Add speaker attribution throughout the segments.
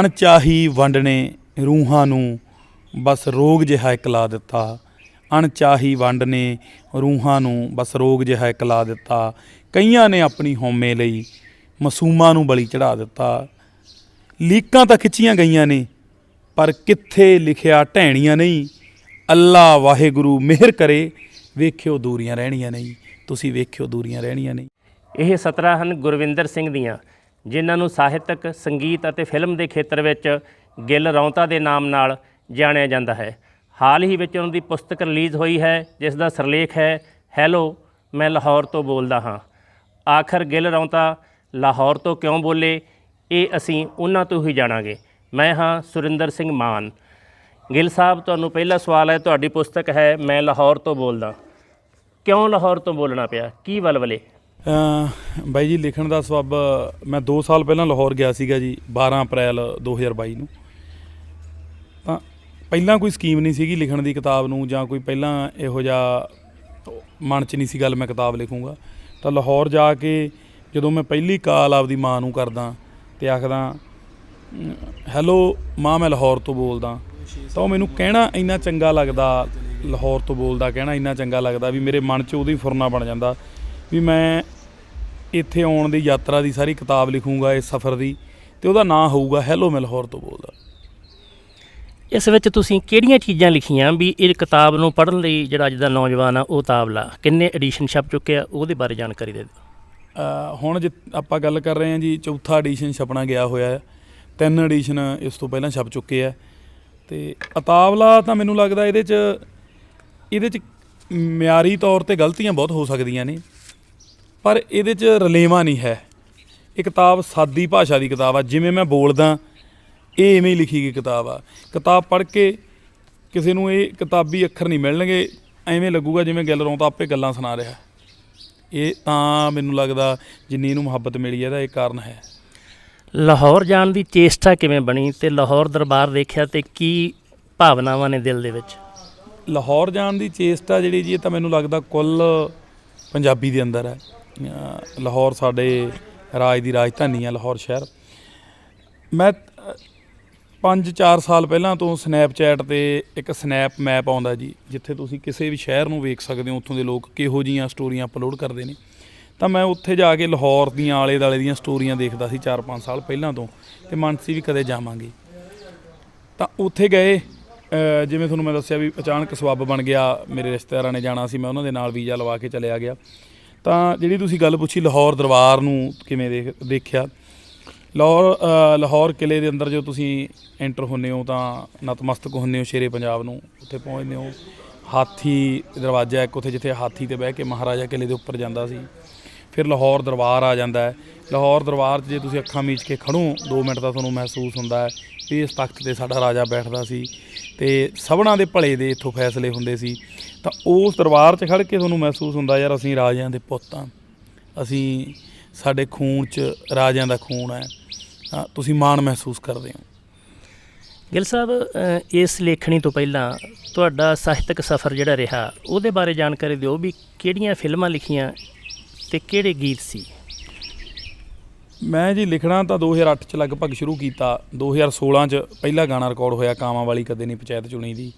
Speaker 1: ਅਣਚਾਹੀ ਵੰਡ ਨੇ ਰੂਹਾਂ ਨੂੰ ਬਸ ਰੋਗ ਜਿਹਾ ਇਕਲਾ ਦਿੱਤਾ। ਅਣਚਾਹੀ ਵੰਡ ਨੇ ਰੂਹਾਂ ਨੂੰ ਬਸ ਰੋਗ ਜਿਹਾ ਇਕਲਾ ਦਿੱਤਾ। ਕਈਆਂ ਨੇ ਆਪਣੀ ਹਉਮੈ ਲਈ ਮਾਸੂਮਾਂ ਨੂੰ ਬਲੀ ਚੜਾ ਦਿੱਤਾ। ਲੀਕਾਂ ਤਾਂ ਖਿੱਚੀਆਂ ਗਈਆਂ ਨੇ, ਪਰ ਕਿੱਥੇ ਲਿਖਿਆ ਢਹਿਣੀਆਂ ਨਹੀਂ। ਅੱਲਾ ਵਾਹਿਗੁਰੂ ਮਿਹਰ ਕਰੇ, ਵੇਖਿਓ ਦੂਰੀਆਂ ਰਹਿਣੀਆਂ ਨਹੀਂ। ਤੁਸੀਂ ਵੇਖਿਓ ਦੂਰੀਆਂ ਰਹਿਣੀਆਂ ਨਹੀਂ।
Speaker 2: ਇਹ ਸਤਰਾਂ ਹਨ ਗੁਰਵਿੰਦਰ ਸਿੰਘ ਦੀਆਂ। ਜਿਨ੍ਹਾਂ ਨੂੰ ਸਾਹਿਤਕ, ਸੰਗੀਤ ਅਤੇ ਫਿਲਮ ਦੇ ਖੇਤਰ ਵਿੱਚ ਗਿੱਲ ਰੌਂਤਾ ਦੇ ਨਾਮ ਨਾਲ ਜਾਣਿਆ ਜਾਂਦਾ ਹੈ। ਹਾਲ ਹੀ ਵਿੱਚ ਉਹਨਾਂ ਦੀ ਪੁਸਤਕ ਰਿਲੀਜ਼ ਹੋਈ ਹੈ, ਜਿਸ ਦਾ ਸਰਲੇਖ ਹੈ, ਹੈਲੋ, ਮੈਂ ਲਾਹੌਰ ਤੋਂ ਬੋਲਦਾ ਹਾਂ। ਆਖਰ ਗਿੱਲ ਰੌਂਤਾ, ਲਾਹੌਰ ਤੋਂ ਕਿਉਂ ਬੋਲੇ? ਇਹ ਅਸੀਂ ਉਹਨਾਂ ਤੋਂ ਹੀ ਜਾਣਾਂਗੇ। ਮੈਂ ਹਾਂ ਸੁਰਿੰਦਰ ਸਿੰਘ ਮਾਨ। ਗਿੱਲ ਸਾਹਿਬ, ਤੁਹਾਨੂੰ ਪਹਿਲਾ ਸਵਾਲ ਹੈ, ਤੁਹਾਡੀ ਪੁਸਤਕ ਹੈ, ਮੈਂ ਲਾਹੌਰ ਤੋਂ ਬੋਲਦਾ ਕਿਉਂ ਲਾਹੌਰ ਤੋਂ ਬੋਲਣਾ ਪਿਆ? ਕੀ ਵਲਵਲੇ?
Speaker 1: ਬਾਈ ਜੀ, ਲਿਖਣ ਦਾ ਸਬਬ ਮੈਂ 2 ਸਾਲ ਪਹਿਲਾਂ ਲਾਹੌਰ ਗਿਆ ਸੀਗਾ ਜੀ 12 ਅਪ੍ਰੈਲ 2022 ਨੂੰ। ਤਾਂ ਪਹਿਲਾਂ ਕੋਈ ਸਕੀਮ ਨਹੀਂ ਸੀਗੀ ਲਿਖਣ ਦੀ ਕਿਤਾਬ ਨੂੰ, ਜਾਂ ਕੋਈ ਪਹਿਲਾਂ ਇਹੋ ਜਿਹਾ ਮਨ 'ਚ ਨਹੀਂ ਸੀ ਗੱਲ ਮੈਂ ਕਿਤਾਬ ਲਿਖੂੰਗਾ। ਤਾਂ ਲਾਹੌਰ ਜਾ ਕੇ ਜਦੋਂ ਮੈਂ ਪਹਿਲੀ ਕਾਲ ਆਪਦੀ ਮਾਂ ਨੂੰ ਕਰਦਾ ਤੇ ਆਖਦਾ, ਹੈਲੋ, ਮਾਂ, ਮੈਂ ਲਾਹੌਰ ਤੋਂ ਬੋਲਦਾ। ਤਾਂ ਉਹ ਮੈਨੂੰ ਕਹਿਣਾ ਇੰਨਾ ਚੰਗਾ ਲੱਗਦਾ, ਲਾਹੌਰ ਤੋਂ ਬੋਲਦਾ, ਕਹਿਣਾ ਇੰਨਾ ਚੰਗਾ ਲੱਗਦਾ ਵੀ ਮੇਰੇ ਮਨ 'ਚ ਉਹਦੀ ਫੁਰਨਾ ਬਣ ਜਾਂਦਾ ਵੀ ਮੈਂ ਇੱਥੇ ਆਉਣ ਦੀ ਯਾਤਰਾ ਦੀ ਸਾਰੀ ਕਿਤਾਬ ਲਿਖੂੰਗਾ ਇਸ ਸਫ਼ਰ ਦੀ ਤੇ ਉਹਦਾ ਨਾਂ ਹੋਊਗਾ ਹੈਲੋ ਮੈਂ ਲਾਹੌਰ ਤੋਂ ਬੋਲਦਾ।
Speaker 2: ਇਸ ਵਿੱਚ ਤੁਸੀਂ ਕਿਹੜੀਆਂ ਚੀਜ਼ਾਂ ਲਿਖੀਆਂ ਵੀ ਇਹ ਕਿਤਾਬ ਨੂੰ ਪੜ੍ਹਨ ਲਈ ਜਿਹੜਾ ਅੱਜ ਦਾ ਨੌਜਵਾਨ ਆ ਉਹ ਤਾਬਲਾ ਕਿੰਨੇ ਐਡੀਸ਼ਨ ਛਪ ਚੁੱਕੇ ਆ ਉਹਦੇ ਬਾਰੇ ਜਾਣਕਾਰੀ ਦੇ ਦਿਓ।
Speaker 1: ਹੁਣ ਜੇ ਆਪਾਂ ਗੱਲ ਕਰ ਰਹੇ ਹਾਂ ਜੀ ਚੌਥਾ ਐਡੀਸ਼ਨ ਛਪਣਾ ਗਿਆ ਹੋਇਆ ਹੈ ਤਿੰਨ ਐਡੀਸ਼ਨ ਇਸ ਤੋਂ ਪਹਿਲਾਂ ਛਪ ਚੁੱਕੇ ਆ ਤੇ ਅਤਾਵਲਾ ਤਾਂ ਮੈਨੂੰ ਲੱਗਦਾ ਇਹਦੇ 'ਚ ਇਹਦੇ 'ਚ ਮਿਆਰੀ ਤੌਰ ਤੇ ਗਲਤੀਆਂ ਬਹੁਤ ਹੋ ਸਕਦੀਆਂ ਨੇ। ਪਰ ਇਹਦੇ 'ਚ ਰਲੇਵਾ ਨਹੀਂ ਹੈ। ਇਹ ਕਿਤਾਬ ਸਾਦੀ ਭਾਸ਼ਾ ਦੀ ਕਿਤਾਬ ਆ। ਜਿਵੇਂ ਮੈਂ ਬੋਲਦਾ ਇਹ ਐਵੇਂ ਹੀ ਲਿਖੀ ਗਈ ਕਿਤਾਬ ਆ। ਕਿਤਾਬ ਪੜ੍ਹ ਕੇ ਕਿਸੇ ਨੂੰ ਇਹ ਕਿਤਾਬੀ ਅੱਖਰ ਨਹੀਂ ਮਿਲਣਗੇ। ਐਵੇਂ ਲੱਗੂਗਾ ਜਿਵੇਂ ਗਿੱਲ ਰੌਂ ਤਾਂ ਆਪੇ ਗੱਲਾਂ ਸੁਣਾ ਰਿਹਾ। ਇਹ ਤਾਂ ਮੈਨੂੰ ਲੱਗਦਾ ਜਿੰਨੀ ਇਹਨੂੰ ਮੁਹੱਬਤ ਮਿਲੀ ਹੈ ਇਹਦਾ ਇਹ ਕਾਰਨ ਹੈ।
Speaker 2: ਲਾਹੌਰ ਜਾਣ ਦੀ ਚੇਸ਼ਟਾ ਕਿਵੇਂ ਬਣੀ ਤੇ ਲਾਹੌਰ ਦਰਬਾਰ ਦੇਖਿਆ ਤੇ ਕੀ ਭਾਵਨਾਵਾਂ ਨੇ ਦਿਲ ਦੇ ਵਿੱਚ?
Speaker 1: ਲਾਹੌਰ ਜਾਣ ਦੀ ਚੇਸਟਾ ਜਿਹੜੀ ਜੀ ਇਹ ਤਾਂ ਮੈਨੂੰ ਲੱਗਦਾ ਕੁੱਲ ਪੰਜਾਬੀ ਦੇ ਅੰਦਰ ਹੈ। ਲਾਹੌਰ ਸਾਡੇ ਰਾਜ ਦੀ ਰਾਜਧਾਨੀ ਆ ਲਾਹੌਰ ਸ਼ਹਿਰ। ਮੈਂ 5-4 ਸਾਲ ਪਹਿਲਾਂ ਤੋਂ ਸਨੈਪਚੈਟ ਤੇ ਇੱਕ ਸਨੈਪ ਮੈਪ ਆਉਂਦਾ ਜੀ, ਜਿੱਥੇ ਤੁਸੀਂ ਕਿਸੇ ਵੀ ਸ਼ਹਿਰ ਨੂੰ ਵੇਖ ਸਕਦੇ ਹੋ, ਉੱਥੋਂ ਦੇ ਲੋਕ ਕਿਹੋ ਜੀਆਂ ਸਟੋਰੀਆਂ ਅਪਲੋਡ ਕਰਦੇ ਨੇ। ਤਾਂ ਮੈਂ ਉੱਥੇ ਜਾ ਕੇ ਲਾਹੌਰ ਦੀਆਂ ਆਲੇ ਦਾਲੇ ਦੀਆਂ ਸਟੋਰੀਆਂ ਦੇਖਦਾ ਸੀ 4-5 ਸਾਲ ਪਹਿਲਾਂ ਤੋਂ, ਤੇ ਮਨ ਸੀ ਵੀ ਕਦੇ ਜਾਵਾਂਗੇ। ਤਾਂ ਉੱਥੇ ਗਏ ਜਿਵੇਂ ਤੁਹਾਨੂੰ ਮੈਂ ਦੱਸਿਆ ਵੀ ਅਚਾਨਕ ਸਬੱਬ ਬਣ ਗਿਆ, ਮੇਰੇ ਰਿਸ਼ਤੇਦਾਰਾਂ ਨੇ ਜਾਣਾ ਸੀ, ਮੈਂ ਉਹਨਾਂ ਦੇ ਨਾਲ ਵੀਜ਼ਾ ਲਵਾ ਕੇ ਚਲਿਆ ਗਿਆ। ਤਾਂ ਜਿਹੜੀ ਤੁਸੀਂ ਗੱਲ ਪੁੱਛੀ ਲਾਹੌਰ ਦਰਬਾਰ ਨੂੰ ਕਿਵੇਂ ਦੇਖ, ਦੇਖਿਆ? ਲਾਹੌਰ ਲਾਹੌਰ ਕਿਲੇ ਦੇ ਅੰਦਰ ਜੋ ਤੁਸੀਂ ਐਂਟਰ ਹੁੰਦੇ ਹੋ ਤਾਂ ਨਤਮਸਤਕ ਹੁੰਦੇ ਹੋ ਸ਼ੇਰੇ ਪੰਜਾਬ ਨੂੰ, ਉੱਥੇ ਪਹੁੰਚਦੇ ਹੋ। ਹਾਥੀ ਦਰਵਾਜ਼ਾ ਇੱਕ ਉੱਥੇ ਜਿੱਥੇ ਹਾਥੀ ਤੇ ਬਹਿ ਕੇ ਮਹਾਰਾਜਾ ਕਿਲੇ ਦੇ ਉੱਪਰ ਜਾਂਦਾ ਸੀ। ਫਿਰ ਲਾਹੌਰ ਦਰਬਾਰ ਆ ਜਾਂਦਾ ਹੈ। ਲਾਹੌਰ ਦਰਬਾਰ 'ਚ ਜੇ ਤੁਸੀਂ ਅੱਖਾਂ ਮੀਚ ਕੇ ਖੜੋ 2 ਮਿੰਟ ਦਾ ਤੁਹਾਨੂੰ ਮਹਿਸੂਸ ਹੁੰਦਾ ਹੈ ਵੀ ਇਸ ਤਖਤ ਤੇ ਸਾਡਾ ਰਾਜਾ ਬੈਠਦਾ ਸੀ ਤੇ ਸਭਨਾਂ ਦੇ ਭਲੇ ਦੇ ਇੱਥੋਂ ਫੈਸਲੇ ਹੁੰਦੇ ਸੀ। ਤਾਂ ਉਸ ਦਰਬਾਰ 'ਚ ਖੜ ਕੇ ਤੁਹਾਨੂੰ ਮਹਿਸੂਸ ਹੁੰਦਾ, ਯਾਰ ਅਸੀਂ ਰਾਜਿਆਂ ਦੇ ਪੁੱਤ ਹਾਂ। ਅਸੀਂ ਸਾਡੇ ਖੂਨ 'ਚ ਰਾਜਿਆਂ ਦਾ ਖੂਨ ਹੈ। ਤੁਸੀਂ ਮਾਣ ਮਹਿਸੂਸ ਕਰਦੇ ਹੋ।
Speaker 2: ਗਿੱਲ ਸਾਹਿਬ ਇਸ ਲੇਖਣੀ ਤੋਂ ਪਹਿਲਾਂ ਤੁਹਾਡਾ ਸਾਹਿਤਕ ਸਫ਼ਰ ਜਿਹੜਾ ਰਿਹਾ, ਉਹਦੇ ਬਾਰੇ ਜਾਣਕਾਰੀ ਦਿਓ ਵੀ ਕਿਹੜੀਆਂ ਫਿਲਮਾਂ ਲਿਖੀਆਂ ਤੇ ਕਿਹੜੇ ਗੀਤ ਸੀ?
Speaker 1: ਮੈਂ ਜੀ ਲਿਖਣਾ ਤਾਂ 2008 ਚ ਲਗਭਗ ਸ਼ੁਰੂ ਕੀਤਾ। 2016 ਚ ਪਹਿਲਾ ਗਾਣਾ ਰਿਕਾਰਡ ਹੋਇਆ ਕਾਵਾਂ ਵਾਲੀ ਕਦੇ ਨਹੀਂ ਪੰਚਾਇਤ ਚੁਣੀ ਦੀ।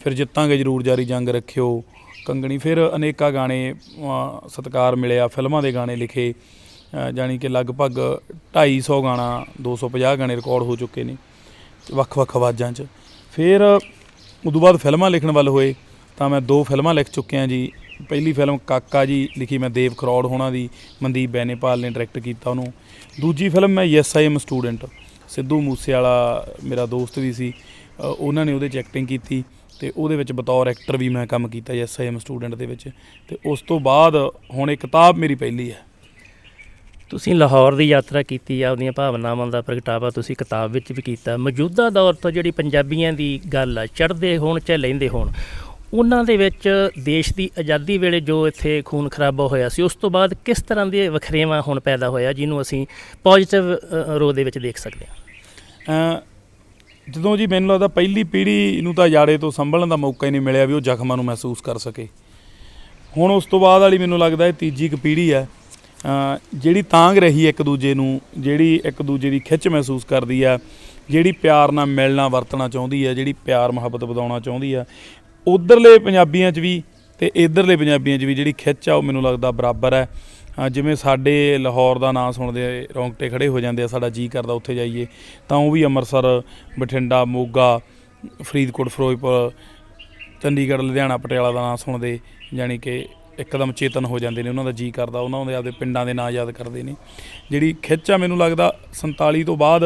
Speaker 1: ਫਿਰ ਜਿੱਤਾਂਗੇ ਜ਼ਰੂਰ ਜਾਰੀ ਜੰਗ ਰੱਖਿਓ। ਕੰਗਣੀ ਫਿਰ ਅਨੇਕਾਂ ਗਾਣੇ ਅ, ਸਤਿਕਾਰ ਮਿਲਿਆ ਫਿਲਮਾਂ ਦੇ ਗਾਣੇ ਲਿਖੇ। ਅ, ਜਾਣੀ ਕਿ ਲਗਭਗ 250 ਗਾਣਾ 250 ਗਾਣੇ ਰਿਕਾਰਡ ਹੋ ਚੁੱਕੇ ਨੇ ਵੱਖ-ਵੱਖ ਆਵਾਜ਼ਾਂ 'ਚ। ਫਿਰ ਉਦੋਂ ਬਾਅਦ ਫਿਲਮਾਂ ਲਿਖਣ ਵੱਲ ਹੋਏ ਤਾਂ ਮੈਂ ਦੋ ਫਿਲਮਾਂ ਲਿਖ ਚੁੱਕਿਆ ਜੀ। ਪਹਿਲੀ ਫਿਲਮ ਕਾਕਾ ਜੀ ਲਿਖੀ ਮੈਂ ਦੇਵ ਖਰੋੜ ਹੋਣਾ ਦੀ, ਮਨਦੀਪ ਬੈਨੇਪਾਲ ਨੇ ਡਾਇਰੈਕਟ ਕੀਤਾ ਉਹਨੂੰ। ਦੂਜੀ ਫਿਲਮ ਮੈਂ yes I am student, Sidhu Moosewala ਮੇਰਾ ਦੋਸਤ ਵੀ ਸੀ ਉਹਨਾਂ ਨੇ ਉਹਦੇ 'ਚ ਐਕਟਿੰਗ ਕੀਤੀ ਤੇ ਉਹਦੇ ਵਿੱਚ ਬਤੌਰ ਐਕਟਰ ਵੀ ਮੈਂ ਕੰਮ ਕੀਤਾ ਯੈਸ ਆਈ ਐਮ ਸਟੂਡੈਂਟ ਦੇ ਵਿੱਚ ਤੇ ਉਸ ਤੋਂ ਬਾਅਦ ਹੁਣ ਇਹ ਕਿਤਾਬ ਮੇਰੀ ਪਹਿਲੀ ਹੈ।
Speaker 2: ਤੁਸੀਂ ਲਾਹੌਰ ਦੀ ਯਾਤਰਾ ਕੀਤੀ ਆ, ਉਹਦੀਆਂ ਭਾਵਨਾਵਾਂ ਦਾ ਪ੍ਰਗਟਾਵਾ ਤੁਸੀਂ ਕਿਤਾਬ ਵਿੱਚ ਵੀ ਕੀਤਾ। ਮੌਜੂਦਾ ਦੌਰ ਤੋਂ ਜਿਹੜੀ ਪੰਜਾਬੀਆਂ ਦੀ ਗੱਲ ਆ, ਚੜ੍ਹਦੇ ਹੋਣ ਚਾਹੇ ਲੈਂਦੇ ਹੋਣ ਉਹਨਾਂ ਦੇ ਵਿੱਚ ਦੇਸ਼ ਦੀ ਆਜ਼ਾਦੀ ਵੇਲੇ ਜੋ ਇੱਥੇ ਖੂਨ ਖਰਾਬਾ ਹੋਇਆ ਸੀ, ਉਸ ਤੋਂ ਬਾਅਦ ਕਿਸ ਤਰ੍ਹਾਂ ਦੇ ਵਖਰੇਵਾਂ ਹੁਣ ਪੈਦਾ ਹੋਇਆ, ਜਿਹਨੂੰ ਅਸੀਂ ਪੋਜ਼ਿਟਿਵ ਰੋ ਦੇ ਵਿੱਚ ਦੇਖ ਸਕਦੇ ਹਾਂ?
Speaker 1: ਜਦੋਂ ਜੀ ਮੈਨੂੰ ਲੱਗਦਾ ਪਹਿਲੀ ਪੀੜ੍ਹੀ ਨੂੰ ਤਾਂ ਯਾੜੇ ਤੋਂ ਸੰਭਲਣ ਦਾ ਮੌਕਾ ਹੀ ਨਹੀਂ ਮਿਲਿਆ ਵੀ ਉਹ ਜ਼ਖਮਾਂ ਨੂੰ ਮਹਿਸੂਸ ਕਰ ਸਕੇ। ਹੁਣ ਉਸ ਤੋਂ ਬਾਅਦ ਵਾਲੀ ਮੈਨੂੰ ਲੱਗਦਾ ਇਹ ਤੀਜੀ ਇੱਕ ਪੀੜ੍ਹੀ ਹੈ ਜਿਹੜੀ ਤਾਂਗ ਰਹੀ ਇੱਕ ਦੂਜੇ ਨੂੰ, ਜਿਹੜੀ ਇੱਕ ਦੂਜੇ ਦੀ ਖਿੱਚ ਮਹਿਸੂਸ ਕਰਦੀ ਆ ਜਿਹੜੀ ਪਿਆਰ ਨਾਲ ਮਿਲਣਾ, ਵਰਤਣਾ ਚਾਹੁੰਦੀ ਆ ਜਿਹੜੀ ਪਿਆਰ ਮੁਹੱਬਤ ਵਧਾਉਣਾ ਚਾਹੁੰਦੀ ਆ ਉਧਰਲੇ ਪੰਜਾਬੀਆਂ 'ਚ ਵੀ ਤੇ ਇਧਰਲੇ ਪੰਜਾਬੀਆਂ 'ਚ ਵੀ ਜਿਹੜੀ ਖਿੱਚ ਆ, ਉਹ ਮੈਨੂੰ ਲੱਗਦਾ ਬਰਾਬਰ ਹੈ। ਜਿਵੇਂ ਸਾਡੇ ਲਾਹੌਰ ਦਾ ਨਾਂ ਸੁਣਦੇ ਰੌਂਗਟੇ ਖੜੇ ਹੋ ਜਾਂਦੇ ਆ, ਸਾਡਾ ਜੀ ਕਰਦਾ ਉੱਥੇ ਜਾਈਏ, ਤਾਂ ਉਹ ਵੀ ਅੰਮ੍ਰਿਤਸਰ, ਬਠਿੰਡਾ, ਮੋਗਾ, ਫਰੀਦਕੋਟ, ਫਿਰੋਜ਼ਪੁਰ, ਚੰਡੀਗੜ੍ਹ, ਲੁਧਿਆਣਾ, ਪਟਿਆਲਾ ਦਾ ਨਾਂ ਸੁਣਦੇ, ਯਾਨੀ ਕਿ ਇੱਕਦਮ ਚੇਤਨ ਹੋ ਜਾਂਦੇ ਨੇ, ਉਹਨਾਂ ਦਾ ਜੀ ਕਰਦਾ, ਉਹਨਾਂ ਦੇ ਆਪਦੇ ਪਿੰਡਾਂ ਦੇ ਨਾਂ ਯਾਦ ਕਰਦੇ ਨੇ। ਜਿਹੜੀ ਖਿੱਚ ਆ, ਮੈਨੂੰ ਲੱਗਦਾ 47 ਤੋਂ ਬਾਅਦ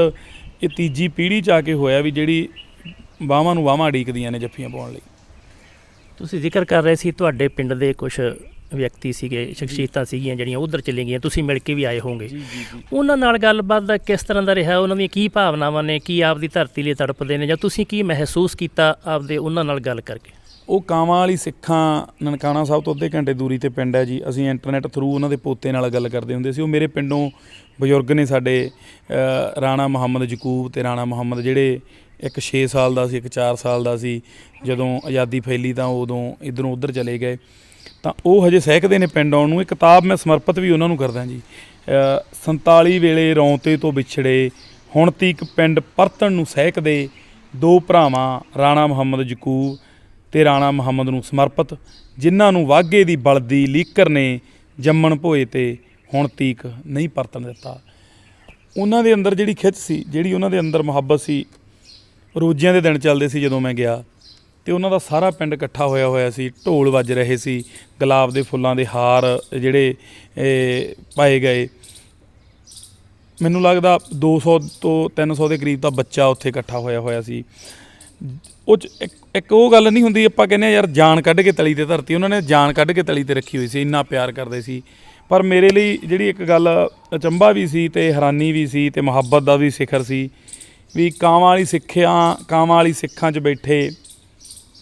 Speaker 1: ਇਹ ਤੀਜੀ ਪੀੜ੍ਹੀ ਚ ਆ ਕੇ ਹੋਇਆ ਵੀ ਜਿਹੜੀ ਬਾਹਾਂ ਨੂੰ ਬਾਹਾਂ ਢੀਕਦੀਆਂ ਨੇ ਜੱਫੀਆਂ ਪਾਉਣ ਲਈ।
Speaker 2: ਤੁਸੀਂ ਜ਼ਿਕਰ ਕਰ ਰਹੇ ਸੀ ਤੁਹਾਡੇ ਪਿੰਡ ਦੇ ਕੁਝ ਵਿਅਕਤੀ ਸੀਗੇ ਸ਼ਖਸੀਅਤਾਂ ਸੀਗੀਆਂ ਜਿਹੜੀਆਂ ਉਧਰ ਚਲੇ ਗਈਆਂ ਤੁਸੀਂ ਮਿਲ ਕੇ ਵੀ ਆਏ
Speaker 1: ਜੀ
Speaker 2: ਉਹਨਾਂ ਨਾਲ ਗੱਲਬਾਤ ਦਾ ਕਿਸ ਤਰ੍ਹਾਂ ਦਾ ਰਿਹਾ? ਉਹਨਾਂ ਦੀਆਂ ਕੀ ਭਾਵਨਾਵਾਂ ਨੇ? ਕੀ ਆਪਦੀ ਧਰਤੀ ਲਈ ਤੜਪਦੇ ਨੇ? ਜਾਂ ਤੁਸੀਂ ਕੀ ਮਹਿਸੂਸ ਕੀਤਾ ਆਪਦੇ ਉਹਨਾਂ ਨਾਲ ਗੱਲ ਕਰਕੇ?
Speaker 1: ਉਹ ਕਾਵਾਂ ਵਾਲੀ ਸਿੱਖਾਂ ਨਨਕਾਣਾ ਸਾਹਿਬ ਤੋਂ ਅੱਧੇ ਘੰਟੇ ਦੂਰੀ ਤੇ ਪਿੰਡ ਹੈ ਜੀ। ਅਸੀਂ ਇੰਟਰਨੈਟ ਥਰੂ ਉਹਨਾਂ ਦੇ ਪੋਤੇ ਨਾਲ ਗੱਲ ਕਰਦੇ ਹੁੰਦੇ ਸੀ। ਉਹ ਮੇਰੇ ਪਿੰਡੋਂ ਬਜ਼ੁਰਗ ਨੇ ਸਾਡੇ ਰਾਣਾ ਮੁਹੰਮਦ ਜਕੂਬ ਤੇ ਰਾਣਾ ਮੁਹੰਮਦ ਜਿਹੜੇ ਇੱਕ 6 ਸਾਲ ਦਾ ਸੀ ਇੱਕ 4 ਸਾਲ ਦਾ ਸੀ। ਜਦੋਂ ਆਜ਼ਾਦੀ ਫੈਲੀ ਤਾਂ ਉਦੋਂ ਇਧਰੋਂ ਉਧਰ ਚਲੇ ਗਏ। ਤਾਂ ਉਹ ਹਜੇ ਸਹਿਕਦੇ ਨੇ ਪਿੰਡ ਆਉਣ ਨੂੰ। ਇਹ ਕਿਤਾਬ ਮੈਂ ਸਮਰਪਿਤ ਵੀ ਉਹਨਾਂ ਨੂੰ ਕਰਦਾ ਜੀ। ਅ, 47 ਵੇਲੇ ਰੌਂਤੇ ਤੋਂ ਵਿਛੜੇ ਹੁਣ ਤੀਕ ਪਿੰਡ ਪਰਤਣ ਨੂੰ ਸਹਿਕਦੇ ਦੋ ਭਰਾਵਾਂ ਰਾਣਾ ਮੁਹੰਮਦ ਜਕੂਬ ਤੇ ਰਾਣਾ ਮੁਹੰਮਦ ਨੂੰ ਸਮਰਪਿਤ ਜਿਨ੍ਹਾਂ ਨੂੰ ਵਾਗੇ ਦੀ ਬਲਦੀ ਲੀਕਰ ਨੇ ਜੰਮਣ ਭੋਏ ਤੇ ਹੁਣ ਤੀਕ ਨਹੀਂ ਪਰਤਣ ਦਿੱਤਾ। ਉਹਨਾਂ ਦੇ ਅੰਦਰ ਜਿਹੜੀ ਖਿੱਚ ਸੀ ਜਿਹੜੀ ਉਹਨਾਂ ਦੇ ਅੰਦਰ ਮੁਹੱਬਤ ਸੀ ਰੋਜ਼ਿਆਂ ਦੇ ਦਿਨ ਚੱਲਦੇ ਸੀ ਜਦੋਂ ਮੈਂ ਗਿਆ ਤੇ ਉਹਨਾਂ ਦਾ ਸਾਰਾ ਪਿੰਡ ਇਕੱਠਾ ਹੋਇਆ ਹੋਇਆ ਸੀ, ਢੋਲ ਵੱਜ ਰਹੇ ਸੀ, ਗੁਲਾਬ ਦੇ ਫੁੱਲਾਂ ਦੇ ਹਾਰ ਜਿਹੜੇ ਪਾਏ ਗਏ। ਮੈਨੂੰ ਲੱਗਦਾ 200 ਤੋਂ 300 ਦੇ ਕਰੀਬ ਦਾ ਬੱਚਾ ਉੱਥੇ ਇਕੱਠਾ ਹੋਇਆ ਹੋਇਆ ਸੀ। ਉਹ 'ਚ ਇੱਕ ਉਹ ਗੱਲ ਨਹੀਂ ਹੁੰਦੀ, ਆਪਾਂ ਕਹਿੰਦੇ ਆ ਯਾਰ ਜਾਨ ਕੱਢ ਕੇ ਤਲੀ ਤੇ ਧਰਤੀ, ਉਹਨਾਂ ਨੇ ਜਾਨ ਕੱਢ ਕੇ ਤਲੀ ਤੇ ਰੱਖੀ ਹੋਈ ਸੀ, ਇੰਨਾ ਪਿਆਰ ਕਰਦੇ ਸੀ। ਪਰ ਮੇਰੇ ਲਈ ਜਿਹੜੀ ਇੱਕ ਗੱਲ ਅਚੰਭਾ ਵੀ ਸੀ ਤੇ ਹੈਰਾਨੀ ਵੀ ਸੀ ਤੇ ਮੁਹੱਬਤ ਦਾ ਵੀ ਸਿਖਰ ਸੀ ਵੀ ਕਾਵਾਂ ਵਾਲੀ ਸਿੱਖਿਆ ਕਾਵਾਂ ਵਾਲੀ ਸਿੱਖਾਂ 'ਚ ਬੈਠੇ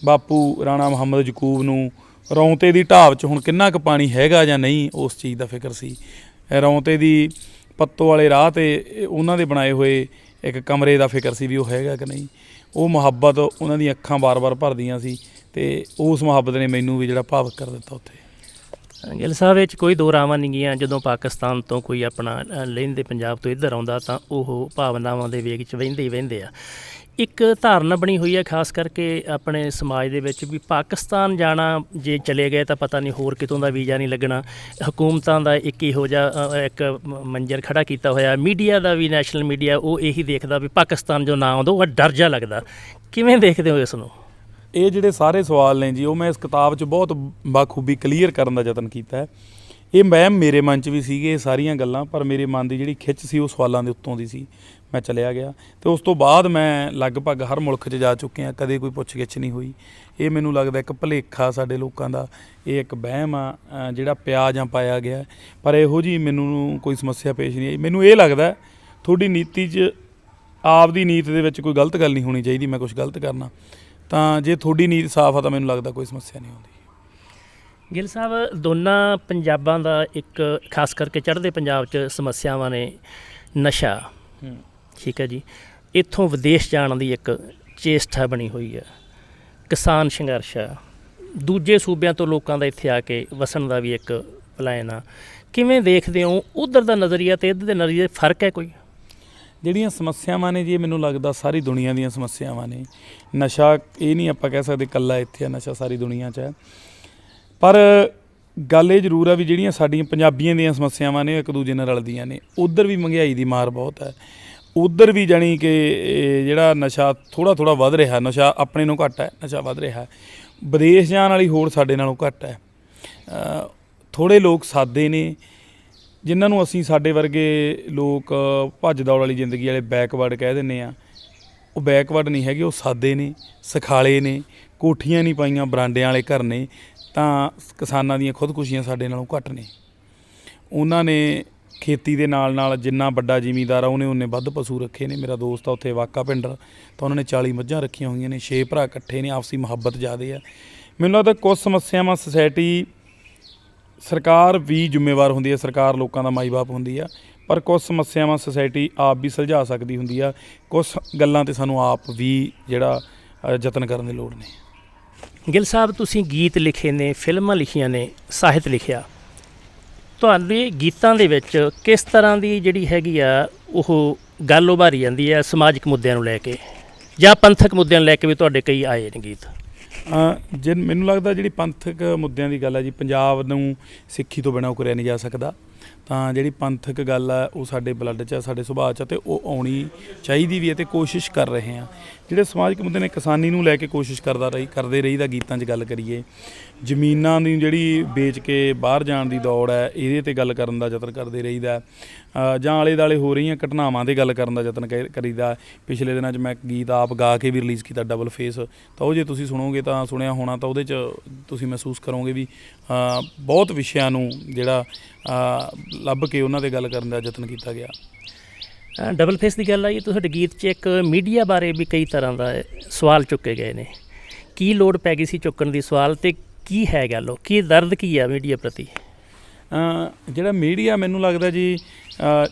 Speaker 1: ਬਾਪੂ ਰਾਣਾ ਮੁਹੰਮਦ ਯਕੂਬ ਨੂੰ ਰੌਂਤੇ ਦੀ ਢਾਬ 'ਚ ਹੁਣ ਕਿੰਨਾ ਕੁ ਪਾਣੀ ਹੈਗਾ ਜਾਂ ਨਹੀਂ, ਉਸ ਚੀਜ਼ ਦਾ ਫਿਕਰ ਸੀ। ਇਹ ਰੌਂਤੇ ਦੀ ਪੱਤੋ ਵਾਲੇ ਰਾਹ ਤੇ ਉਹਨਾਂ ਦੇ ਬਣਾਏ ਹੋਏ ਇੱਕ ਕਮਰੇ ਦਾ ਫਿਕਰ ਸੀ ਵੀ ਉਹ ਹੈਗਾ ਕਿ ਨਹੀਂ। ਉਹ ਮੁਹੱਬਤ ਉਹਨਾਂ ਦੀਆਂ ਅੱਖਾਂ ਬਾਰ-ਬਾਰ ਭਰਦੀਆਂ ਸੀ ਤੇ ਉਸ ਮੁਹੱਬਤ ਨੇ ਮੈਨੂੰ ਵੀ ਜਿਹੜਾ ਭਾਵਕ ਕਰ ਦਿੱਤਾ ਉੱਥੇ।
Speaker 2: ਗਿੱਲ ਸਾਹਿਬ ਵਿੱਚ ਕੋਈ ਦੋ ਰਾਵਾਂ ਨਹੀਂ ਗਈਆਂ। ਜਦੋਂ ਪਾਕਿਸਤਾਨ ਤੋਂ ਕੋਈ ਆਪਣਾ ਅ, ਲਹਿੰਦੇ ਪੰਜਾਬ ਤੋਂ ਇੱਧਰ ਆਉਂਦਾ ਤਾਂ ਉਹ ਭਾਵਨਾਵਾਂ ਦੇ ਵੇਗ 'ਚ ਵਹਿੰਦੇ ਹੀ ਵਹਿੰਦੇ ਆ। ਇੱਕ ਧਾਰਨਾ ਬਣੀ ਹੋਈ ਹੈ ਖਾਸ ਕਰਕੇ ਆਪਣੇ ਸਮਾਜ ਦੇ ਵਿੱਚ ਵੀ ਪਾਕਿਸਤਾਨ ਜਾਣਾ ਜੇ ਚਲੇ ਗਏ ਤਾਂ ਪਤਾ ਨਹੀਂ ਹੋਰ ਕਿਤੋਂ ਦਾ ਵੀਜ਼ਾ ਨਹੀਂ ਲੱਗਣਾ। ਹਕੂਮਤਾਂ ਦਾ ਇੱਕ ਇਹੋ ਜਿਹਾ ਇੱਕ ਮੰਜ਼ਰ ਖੜਾ ਕੀਤਾ ਹੋਇਆ। ਮੀਡੀਆ ਦਾ ਵੀ ਨੈਸ਼ਨਲ ਮੀਡੀਆ ਉਹ ਇਹੀ ਦੇਖਦਾ ਵੀ ਪਾਕਿਸਤਾਨ ਜੋ ਨਾ ਆਉਂਦਾ ਉਹ ਡਰ ਜਾ ਲੱਗਦਾ। ਕਿਵੇਂ ਦੇਖਦੇ ਹੋ ਇਸ ਨੂੰ?
Speaker 1: ਇਹ ਜਿਹੜੇ ਸਾਰੇ ਸਵਾਲ ਨੇ ਜੀ, ਉਹ ਮੈਂ ਇਸ ਕਿਤਾਬ 'ਚ ਬਹੁਤ ਬਾਖੂਬੀ ਕਲੀਅਰ ਕਰਨ ਦਾ ਯਤਨ ਕੀਤਾ ਹੈ। ਇਹ ਮੈਂ ਮੇਰੇ ਮਨ 'ਚ ਵੀ ਸੀਗੇ, ਇਹ ਸਾਰੀਆਂ ਗੱਲਾਂ, ਪਰ ਮੇਰੇ ਮਨ ਦੀ ਜਿਹੜੀ ਖਿੱਚ ਸੀ, ਉਹ ਸਵਾਲਾਂ ਦੇ ਉੱਤੋਂ ਦੀ ਸੀ। ਮੈਂ ਚਲਿਆ ਗਿਆ ਤੇ ਉਸ ਤੋਂ ਬਾਅਦ ਮੈਂ ਲਗਭਗ ਹਰ ਮੁਲਕ 'ਚ ਜਾ ਚੁੱਕਿਆ, ਕਦੇ ਕੋਈ ਪੁੱਛਗਿੱਛ ਨਹੀਂ ਹੋਈ। ਇਹ ਮੈਨੂੰ ਲੱਗਦਾ ਇੱਕ ਭੁਲੇਖਾ ਸਾਡੇ ਲੋਕਾਂ ਦਾ, ਇਹ ਇੱਕ ਵਹਿਮ ਆ ਜਿਹੜਾ ਪਿਆ ਜਾਂ ਪਾਇਆ ਗਿਆ। ਪਰ ਇਹੋ ਜੀ ਮੈਨੂੰ ਕੋਈ ਸਮੱਸਿਆ ਪੇਸ਼ ਨਹੀਂ ਆਈ। ਮੈਨੂੰ ਇਹ ਲੱਗਦਾ ਤੁਹਾਡੀ ਨੀਤੀ 'ਚ ਆਪਦੀ ਨੀਤ ਦੇ ਵਿੱਚ ਕੋਈ ਗਲਤ ਗੱਲ ਨਹੀਂ ਹੋਣੀ ਚਾਹੀਦੀ, ਮੈਂ ਕੁਝ ਗਲਤ ਕਰਨਾ। ਤਾਂ ਜੇ ਤੁਹਾਡੀ ਨੀਤ ਸਾਫ਼ ਆ ਤਾਂ ਮੈਨੂੰ ਲੱਗਦਾ ਕੋਈ ਸਮੱਸਿਆ ਨਹੀਂ ਆਉਂਦੀ।
Speaker 2: ਗਿੱਲ ਸਾਹਿਬ ਦੋਨਾਂ ਪੰਜਾਬਾਂ ਦਾ ਇੱਕ ਖਾਸ ਕਰਕੇ ਚੜ੍ਹਦੇ ਪੰਜਾਬ 'ਚ ਸਮੱਸਿਆਵਾਂ ਨੇ ਨਸ਼ਾ। ਠੀਕ ਹੈ ਜੀ। ਇੱਥੋਂ ਵਿਦੇਸ਼ ਜਾਣ ਦੀ ਇੱਕ ਚੇਸਟਾ ਬਣੀ ਹੋਈ ਹੈ। ਕਿਸਾਨ ਸੰਘਰਸ਼ ਆ। ਦੂਜੇ ਸੂਬਿਆਂ ਤੋਂ ਲੋਕਾਂ ਦਾ ਇੱਥੇ ਆ ਕੇ ਵਸਣ ਦਾ ਵੀ ਇੱਕ ਪਲਾਨ ਆ। ਕਿਵੇਂ ਦੇਖਦੇ ਹੋ? ਉਧਰ ਦਾ ਨਜ਼ਰੀਆ ਤੇ ਇੱਧਰ ਦੇ ਨਜ਼ਰੀਏ 'ਚ ਫ਼ਰਕ ਹੈ ਕੋਈ?
Speaker 1: ਜਿਹੜੀਆਂ ਸਮੱਸਿਆਵਾਂ ਨੇ ਜੀ, ਇਹ ਮੈਨੂੰ ਲੱਗਦਾ ਸਾਰੀ ਦੁਨੀਆ ਦੀਆਂ ਸਮੱਸਿਆਵਾਂ ਨੇ। ਨਸ਼ਾ ਇਹ ਨਹੀਂ ਆਪਾਂ ਕਹਿ ਸਕਦੇ ਕੱਲਾ ਇੱਥੇ ਆ, ਨਸ਼ਾ ਸਾਰੀ ਦੁਨੀਆ 'ਚ ਹੈ ਪਰ ਗੱਲ ਇਹ ਜ਼ਰੂਰ ਆ ਵੀ ਜਿਹੜੀਆਂ ਸਾਡੀਆਂ ਪੰਜਾਬੀਆਂ ਦੀਆਂ ਸਮੱਸਿਆਵਾਂ ਨੇ, ਉਹ ਇੱਕ ਦੂਜੇ ਨਾਲ ਰਲਦੀਆਂ ਨੇ। ਉਧਰ ਵੀ ਮਹਿੰਗਾਈ ਦੀ ਮਾਰ ਬਹੁਤ ਹੈ ਉਧਰ ਵੀ ਜਾਣੀ ਕਿ ਜਿਹੜਾ ਨਸ਼ਾ ਥੋੜਾ ਥੋੜਾ ਵੱਧ ਰਿਹਾ, ਨਸ਼ਾ ਆਪਣੇ ਨੂੰ ਘੱਟ ਹੈ ਨਸ਼ਾ ਵੱਧ ਰਿਹਾ। ਵਿਦੇਸ਼ ਜਾਣ ਵਾਲੀ ਹੋੜ ਸਾਡੇ ਨਾਲੋਂ ਘੱਟ ਹੈ ਥੋੜੇ ਲੋਕ ਸਾਦੇ ਨੇ ਜਿਨ੍ਹਾਂ ਨੂੰ ਅਸੀਂ ਸਾਡੇ ਵਰਗੇ ਲੋਕ ਭੱਜ ਦੌੜ ਵਾਲੀ ਜ਼ਿੰਦਗੀ ਵਾਲੇ ਬੈਕਵਰਡ ਕਹਿ ਦਿੰਨੇ ਆ, ਉਹ ਬੈਕਵਰਡ ਨਹੀਂ ਹੈਗੇ, ਉਹ ਸਾਦੇ ਨੇ, ਸਖਾਲੇ ਨੇ, ਕੋਠੀਆਂ ਨਹੀਂ ਪਾਈਆਂ ਬਰਾਂਡਿਆਂ ਵਾਲੇ ਘਰ ਨੇ, ਤਾਂ ਕਿਸਾਨਾਂ ਦੀਆਂ ਖੁਦਕੁਸ਼ੀਆਂ ਸਾਡੇ ਨਾਲੋਂ ਘੱਟ ਨੇ। ਉਹਨਾਂ ਨੇ ਖੇਤੀ ਦੇ ਨਾਲ ਨਾਲ ਜਿੰਨਾ ਵੱਡਾ ਜ਼ਿਮੀਂਦਾਰ ਆ, ਉਹਨੇ ਉਹਨੇ ਵੱਧ ਪਸ਼ੂ ਰੱਖੇ ਨੇ। ਮੇਰਾ ਦੋਸਤ ਆ, ਉੱਥੇ ਵਾਕਾ ਪਿੰਡ ਤਾਂ ਉਹਨਾਂ ਨੇ 40 ਮੱਝਾਂ ਰੱਖੀਆਂ ਹੋਈਆਂ ਨੇ 6 ਭਰਾ ਇਕੱਠੇ ਨੇ, ਆਪਸੀ ਮੁਹੱਬਤ ਜ਼ਿਆਦੇ ਆ। ਮੈਨੂੰ ਲੱਗਦਾ ਕੁਝ ਸਮੱਸਿਆਵਾਂ ਸੁਸਾਇਟੀ ਸਰਕਾਰ ਵੀ ਜ਼ਿੰਮੇਵਾਰ ਹੁੰਦੀ ਹੈ ਸਰਕਾਰ ਲੋਕਾਂ ਦਾ ਮਾਈ-ਬਾਪ ਹੁੰਦੀ ਆ ਪਰ ਕੁਝ ਸਮੱਸਿਆਵਾਂ ਸੁਸਾਇਟੀ ਆਪ ਵੀ ਸੁਲਝਾ ਸਕਦੀ ਹੁੰਦੀ ਆ ਕੁਝ ਗੱਲਾਂ ਤੇ ਸਾਨੂੰ ਆਪ ਵੀ ਜਿਹੜਾ ਅ, ਯਤਨ ਕਰਨ ਦੀ ਲੋੜ ਨੇ।
Speaker 2: ਗਿੱਲ ਸਾਹਿਬ ਤੁਸੀਂ ਗੀਤ ਲਿਖੇ ਨੇ ਫਿਲਮਾਂ ਲਿਖੀਆਂ ਨੇ ਸਾਹਿਤ ਲਿਖਿਆ। ਤੁਹਾਡੇ ਗੀਤਾਂ ਦੇ ਵਿੱਚ ਕਿਸ ਤਰ੍ਹਾਂ ਦੀ ਜਿਹੜੀ ਹੈਗੀ ਆ ਉਹ ਗੱਲ ਉਭਾਰੀ ਜਾਂਦੀ ਹੈ ਸਮਾਜਿਕ ਮੁੱਦਿਆਂ ਨੂੰ ਲੈ ਕੇ? ਜਾਂ ਪੰਥਕ ਮੁੱਦਿਆਂ ਨੂੰ ਲੈ ਕੇ ਵੀ ਤੁਹਾਡੇ ਕਈ ਆਏ ਨੇ ਗੀਤ?
Speaker 1: ਜੇ ਮੈਨੂੰ ਲੱਗਦਾ ਜਿਹੜੀ ਪੰਥਕ ਮੁੱਦਿਆਂ ਦੀ ਗੱਲ ਹੈ ਜੀ, ਪੰਜਾਬ ਨੂੰ ਸਿੱਖੀ ਤੋਂ ਬਿਨਾਂ ਕਰਿਆ ਨਹੀਂ ਜਾ ਸਕਦਾ, ਤਾਂ ਜਿਹੜੀ ਪੰਥਕ ਗੱਲ ਆ ਉਹ ਸਾਡੇ ਬਲੱਡ 'ਚ ਆ ਸਾਡੇ ਸੁਭਾਅ 'ਚ ਆ ਤੇ ਉਹ ਆਉਣੀ ਚਾਹੀਦੀ ਵੀ ਹੈ ਤੇ ਕੋਸ਼ਿਸ਼ ਕਰ ਰਹੇ ਹਾਂ। ਜਿਹੜੇ ਸਮਾਜਿਕ ਮੁੱਦੇ ਨੇ, ਕਿਸਾਨੀ ਨੂੰ ਲੈ ਕੇ ਕੋਸ਼ਿਸ਼ ਕਰਦਾ ਰਹੀ, ਕਰਦੇ ਰਹੀਦਾ ਗੀਤਾਂ 'ਚ ਗੱਲ ਕਰੀਏ। ਜ਼ਮੀਨਾਂ ਦੀ ਜਿਹੜੀ ਵੇਚ ਕੇ ਬਾਹਰ ਜਾਣ ਦੀ ਦੌੜ ਹੈ, ਇਹਦੇ ਤੇ ਗੱਲ ਕਰਨ ਦਾ ਯਤਨ ਕਰਦੇ ਰਹੀਦਾ ਜਾਂ ਆਲੇ ਦਾਲੇ ਹੋ ਰਹੀਆਂ ਘਟਨਾਵਾਂ ਦੇ ਗੱਲ ਕਰਨ ਦਾ ਯਤਨ ਕ- ਕਰੀਦਾ। ਪਿਛਲੇ ਦਿਨਾਂ 'ਚ ਮੈਂ ਗੀਤ ਆਪ ਗਾ ਕੇ ਵੀ ਰਿਲੀਜ਼ ਕੀਤਾ ਡਬਲ ਫੇਸ ਤਾਂ ਉਹ ਜੇ ਤੁਸੀਂ ਸੁਣੋਗੇ ਤਾਂ ਸੁਣਿਆ ਹੋਣਾ, ਤਾਂ ਉਹਦੇ 'ਚ ਤੁਸੀਂ ਮਹਿਸੂਸ ਕਰੋਗੇ ਵੀ ਬਹੁਤ ਵਿਸ਼ਿਆਂ ਨੂੰ ਜਿਹੜਾ ਲੱਭ ਕੇ ਉਹਨਾਂ ਤੇ ਗੱਲ ਕਰਨ ਦਾ ਯਤਨ ਕੀਤਾ ਗਿਆ।
Speaker 2: ਡਬਲ ਫੇਸ ਦੀ ਗੱਲ ਆਈ ਹੈ ਤੁਹਾਡੇ ਗੀਤ 'ਚ ਇੱਕ ਮੀਡੀਆ ਬਾਰੇ ਵੀ ਕਈ ਤਰ੍ਹਾਂ ਦਾ ਸਵਾਲ ਚੁੱਕੇ ਗਏ ਨੇ। ਕੀ ਲੋੜ ਪੈ ਗਈ ਸੀ ਚੁੱਕਣ ਦੀ ਸਵਾਲ ਤੇ ਕੀ ਹੈ ਗੱਲ ਉਹ ਕੀ ਦਰਦ ਕੀ ਆ ਮੀਡੀਆ ਪ੍ਰਤੀ?
Speaker 1: ਜਿਹੜਾ ਮੀਡੀਆ ਮੈਨੂੰ ਲੱਗਦਾ ਜੀ